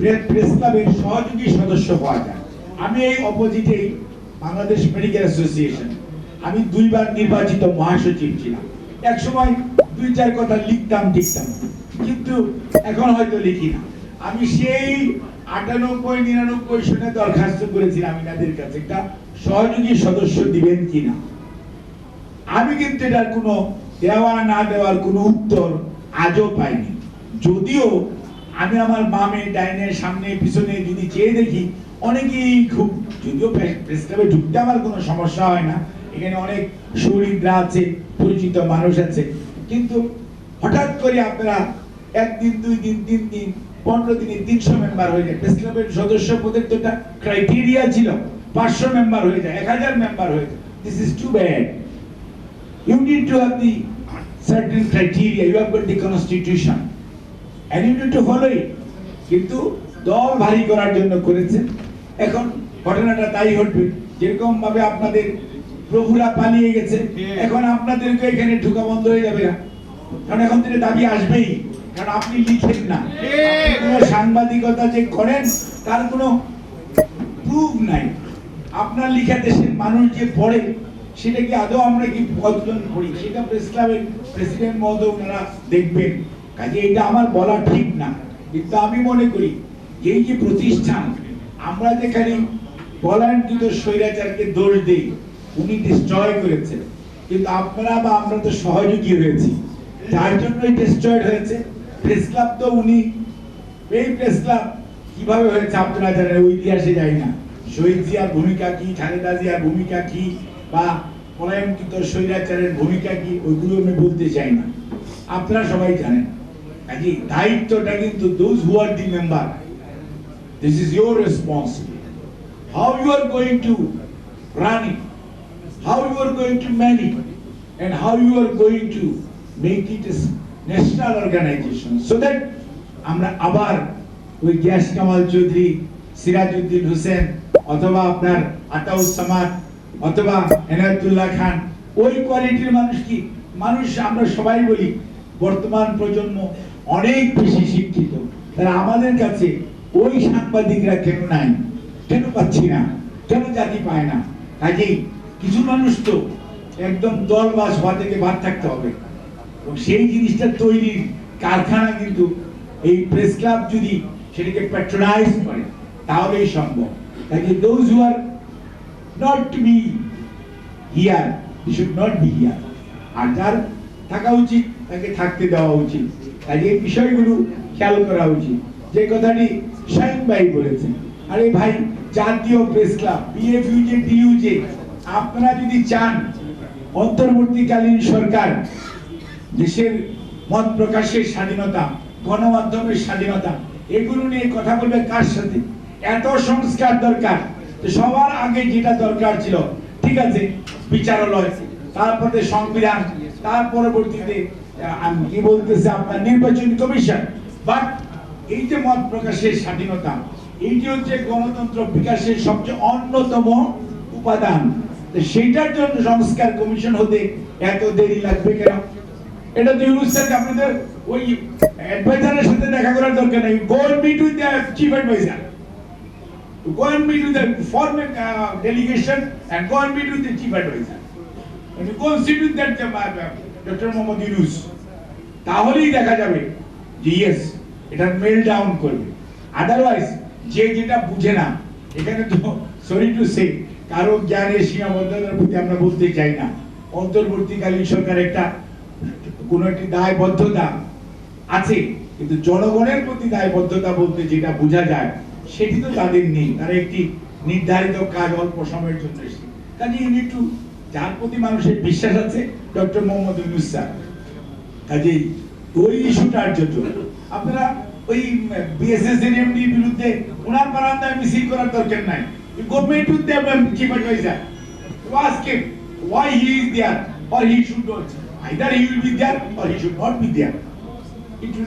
Pray- press ক্লাবের সহযোগী সদস্য হওয়া যায়। আমি এই অপোজিটেই বাংলাদেশ মেডিকেল অ্যাসোসিয়েশন। আমি দুইবার নির্বাচিত মহাসচিব ছিলাম। এক সময় দুই, চার কথা লিখতাম লিখতাম কিন্তু এখন হয়তো লিখি না। আমি সেই আটানব্বই, নিরানব্বই সনে দরখাস্ত করেছিলাম এনাদের কাছে। একটা সহযোগী সদস্য দিবেন কিনা? আমি কিন্তু এটার কোনো দেওয়া না দেওয়ার কোনো উত্তর আজও পাইনি। যদিও আমি আমার বামে, ডাইনে, সামনে, পিছনে যদি চেয়ে দেখি, অনেকেই খুব যদিও প্রেস ক্লাবে ঢুকতে আমার কোনো সমস্যা হয় না। এখানে অনেক সুহৃদরা আছে, পরিচিত মানুষ আছে। কিন্তু হঠাৎ করে আপনারা একদিন, দুই দিন, তিন দিন, পনেরো দিনে তিনশো মেম্বার হয়ে যায়। প্রেস ক্লাবের সদস্য পদের তো একটা ক্রাইটেরিয়া ছিল, পাঁচশো মেম্বার হয়ে যায়, এক হাজার মেম্বার হয়ে যায়। This is too bad you need to have the certain criteria, you have got the constitution. It কিন্তু দল ভারী করার জন্য এখন ঘটনাটা তাই ঘটবে। যেরকম ভাবে আপনাদের প্রভুরা পালিয়ে গেছে, এখন আপনাদেরকে এখানে ঢুকা বন্ধ হয়ে যাবে না। কারণ এখন দাবি আসবেই, কারণ আপনি লিখেন না। কোনো সাংবাদিকতা যে করেন, তার কোনো প্রুফ নাই। আপনার লিখা দেশের মানুষ যে পড়ে, সেটা কি আদৌ আমরা কি কতজন পড়ি সেটা প্রেস ক্লাবের প্রেসিডেন্ট মহোদয় ওনারা দেখবেন। কাজে এটা আমার বলা ঠিক না। কিন্তু আমি মনে করি, এই যে প্রতিষ্ঠান, আমরা যেখানে পলায়নকৃত স্বৈরাচারকে দোষ দিই, উনি ডিস্ট্রয় করেছেন। কিন্তু আপনারা বা আমরা তো সহযোগী হয়েছি। যার জন্যই ডিস্ট্রয়েড হয়েছে। প্রেস ক্লাব তো উনি, এই প্রেস ক্লাব কীভাবে হয়েছে আপনারা জানেন, ওই ইতিহাসে যাই না। শহীদ জিয়ার ভূমিকা কি, খালেদা জিয়ার ভূমিকা কি, বা পলায়নকৃত স্বৈরাচারের ভূমিকা কি, ওইগুলো আমি বলতে চাই না। আপনারা সবাই জানেন। কাজে দায়িত্বটা কিন্তু those who are the member this is your responsibility how you are going to run it how you are going to manage and how you are going to make it a national organization? So that আমরা আবার ওই গ্যাস কামাল চৌধুরী, সিরাজউদ্দিন হোসেন, অথবা আপনার আতাউস সামাদ, অথবা এনায়তুল্লাহ খান, ওই কোয়ালিটির মানুষ কি? মানুষ আমরা সবাই বলি, বর্তমান প্রজন্ম অনেক বেশি শিক্ষিত। আমাদের কাছে ওই সাংবাদিকরা কেন নাই? কেন পাচ্ছি না? কেন জাতি পায় না? কাজেই কিছু মানুষ তো একদম দল বাস হওয়া থেকে বাদ থাকতে হবে। সেই জিনিসটা তৈরির কারখানা কিন্তু এই প্রেস ক্লাব যদি সেটাকে প্যাট্রোনাইজ করে, তাহলেই সম্ভব। কাজে those who are not be here he should not be here আর যার থাকা উচিত, তাকে থাকতে দেওয়া উচিত। কাজে এই বিষয়গুলো খেয়াল করা উচিত। যে কথাটি শাহিন ভাই বলেছেন, আরে ভাই, জাতীয় প্রেস ক্লাব বিএফইউ যে ডিইউ যে আপনারা যদি চান অন্তর্বর্তীকালীন সরকার, দেশের মত প্রকাশের স্বাধীনতা, গণমাধ্যমের স্বাধীনতা, এগুলো নিয়ে কথা বলবে কার সাথে? এত সংস্কার দরকার। সবার আগে যেটা দরকার ছিল, ঠিক আছে, বিচারালয়, তারপরে সংবিধান তার পরবর্তীতে আমি কি বলতেছে আপনার নির্বাচনী কমিশন। বাট এই যে মত প্রকাশের স্বাধীনতা এইটি হচ্ছে গণতন্ত্র বিকাশের সবচেয়ে অন্যতম উপাদান। সেইটার জন্য সংস্কার কমিশন হতে এত দেরি লাগবে কেন? এটা তো ইউনুস স্যারকে আপনাদের ওই অ্যাডভাইজারের সাথে দেখা করার দরকার নেই। Go meet with the chief adviser go and meet with the form a uh, delegation and go and meet with the chief. তাহলেই দেখা যাবে যে ইয়েস এটা মেল ডাউন করবে। আদারওয়াইজ যে যেটা বুঝে না, এখানে তো সরি টু সে কারও জ্ঞানের সীমাবদ্ধতার প্রতি আমরা বলতে চাই না। অন্তর্বর্তীকালীন সরকার একটা একটি দায়বদ্ধতা আছে, কিন্তু জনগণের প্রতি দায়বদ্ধতা বলতে যেটা বোঝা যায়, সেটি তো তাদের নেই। তারা একটি নির্ধারিত কাজ অল্প সময়ের জন্য কাজে টু যার প্রতি মানুষের বিশ্বাস আছে, ডক্টর মোহাম্মদ ইউনুসা কাজে ওই ইস্যুটার জন্য আপনারা ওই বিএসএস এর এমডি বিরুদ্ধে ওনার বারান্দায় মিছিল করার দরকার নাই। Government with them and chief adviser to ask him why or he should not either he will be there or should not be there it should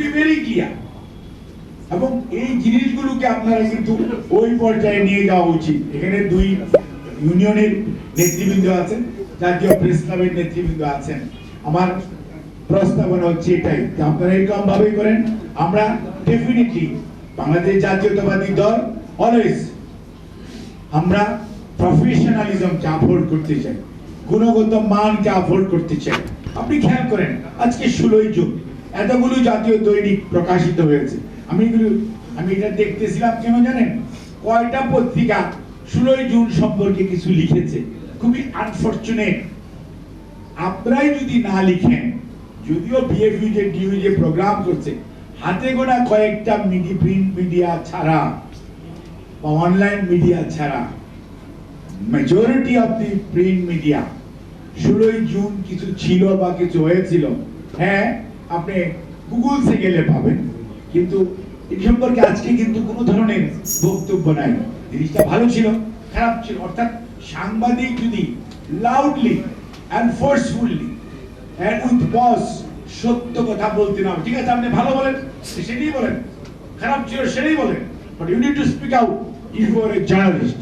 be very clear এবং এই জিনিসগুলোকে আপনারা কিন্তু ওই পর্যায়ে নিয়ে যাওয়া উচিত। এখানে দুই ইউনিয়নের নেতৃবৃন্দ আছেন, জাতীয় প্রেস ক্লাবের নেতৃবৃন্দ আছেন। আমার প্রস্তাবনা হচ্ছে এটাই, যে আপনারা এরকম ভাবেই করেন। আমরা ডেফিনেটলি বাংলাদেশ জাতীয়তাবাদী দল অলওয়েজ আমরা প্রফেশনালিজমকে আফোর্ড করতে চাই, গুণগত মানকে আফোর্ড করতে চাই। আপনি খেয়াল করেন, আজকে ষোলোই জুন, এতগুলো জাতীয় দৈনিক প্রকাশিত হয়েছে। আমি আমি এটা দেখতেছিলাম কেন জানেন? কয়টা পত্রিকা ষোলোই জুন সম্পর্কে কিছু লিখেছে। খুবই আনফর্চুনেট আপনারাই যদি না লিখেন, যদিও বিএফইউ যে ডিউ যে প্রোগ্রাম করছে, হাতে গোনা কয়েকটা মিডি প্রিন্ট মিডিয়া ছাড়া বা অনলাইন মিডিয়া ছাড়া majority of the print media ষোলোই জুন কিছু ছিল বা কিছু হয়েছিল হ্যাঁ আপনি গুগলসে গেলে পাবেন। কিন্তু এই সম্পর্কে আজকে কিন্তু কোনো ধরনের বক্তব্য নাই। জিনিসটা ভালো ছিল, খারাপ ছিল। অর্থাৎ সাংবাদিক যদি loudly and forcefully and with boss সত্য কথা বলতে না ঠিক আছে, আপনি ভালো বলেন সেটাই বলেন, খারাপ ছিল সেটাই বলেন but you need to speak out if you are a journalist